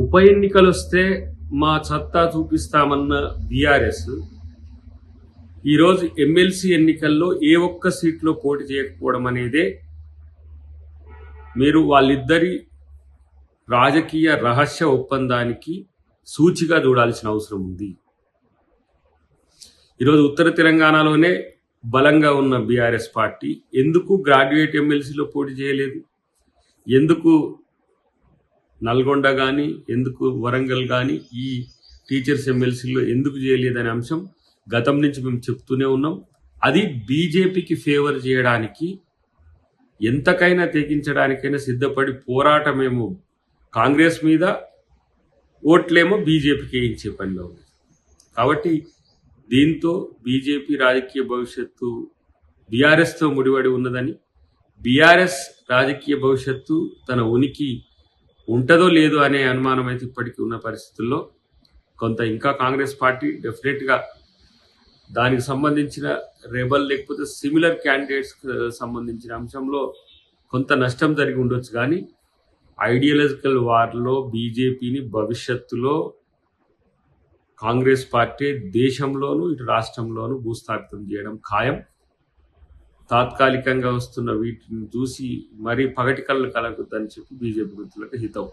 ఉప ఎన్నికలు వస్తే మా సత్తా చూపిస్తామన్న బీఆర్ఎస్ ఈరోజు ఎమ్మెల్సీ ఎన్నికల్లో ఏ ఒక్క సీట్లో పోటీ చేయకపోవడం అనేదే మీరు వాళ్ళిద్దరి రాజకీయ రహస్య ఒప్పందానికి సూచిగా చూడాల్సిన అవసరం ఉంది. ఈరోజు ఉత్తర తెలంగాణలోనే బలంగా ఉన్న బీఆర్ఎస్ పార్టీ ఎందుకు గ్రాడ్యుయేట్ ఎమ్మెల్సీలో పోటీ చేయలేదు? ఎందుకు నల్గొండ కానీ ఎందుకు వరంగల్ కానీ ఈ టీచర్స్ ఎమ్మెల్సీలో ఎందుకు చేయలేదనే అంశం గతం నుంచి మేము చెప్తూనే ఉన్నాం. అది బీజేపీకి ఫేవర్ చేయడానికి ఎంతకైనా తెగించడానికైనా సిద్ధపడి పోరాటమేమో కాంగ్రెస్ మీద ఓట్లేమో బీజేపీకి వేయించే పనిలో ఉంది. కాబట్టి దీంతో బీజేపీ రాజకీయ భవిష్యత్తు బీఆర్ఎస్తో ముడిపడి ఉన్నదని బీఆర్ఎస్ రాజకీయ భవిష్యత్తు తన ఉనికి ఉంటుందో లేదో అనే అనుమానం అయితే ఇప్పటికీ ఉన్న పరిస్థితుల్లో కొంత ఇంకా కాంగ్రెస్ పార్టీ డెఫినెట్గా దానికి సంబంధించిన రెబల్ లేకపోతే సిమిలర్ క్యాండిడేట్స్ సంబంధించిన అంశంలో కొంత నష్టం జరిగి ఉండొచ్చు. కానీ ఐడియాలజికల్ వార్లో బీజేపీని భవిష్యత్తులో కాంగ్రెస్ పార్టీ దేశంలోనూ ఇటు రాష్ట్రంలోనూ భూస్థాపితం చేయడం ఖాయం. తాత్కాలికంగా వస్తున్న వీటిని చూసి మరీ పగటి కళ్ళు కలగొద్దని చెప్పి బీజేపీ గుర్తులకు హితం